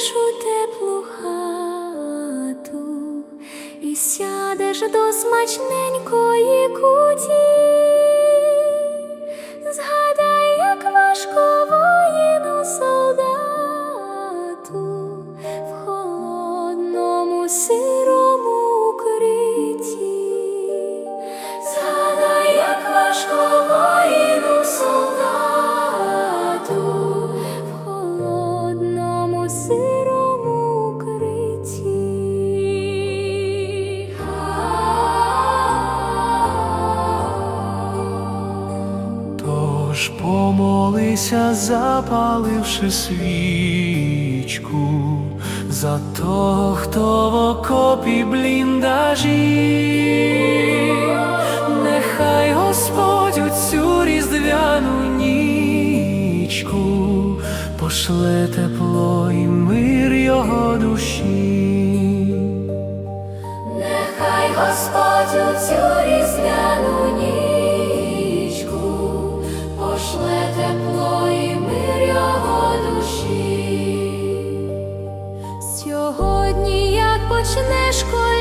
тишу теплу хату і сядеш до смачненької куті. молися, запаливши свічку, за того, хто в окопі бліндажі, нехай Господь у цю різдвяну нічку пошле тепло і мир його душі, нехай Господь у цю різдвяну почнеш коли.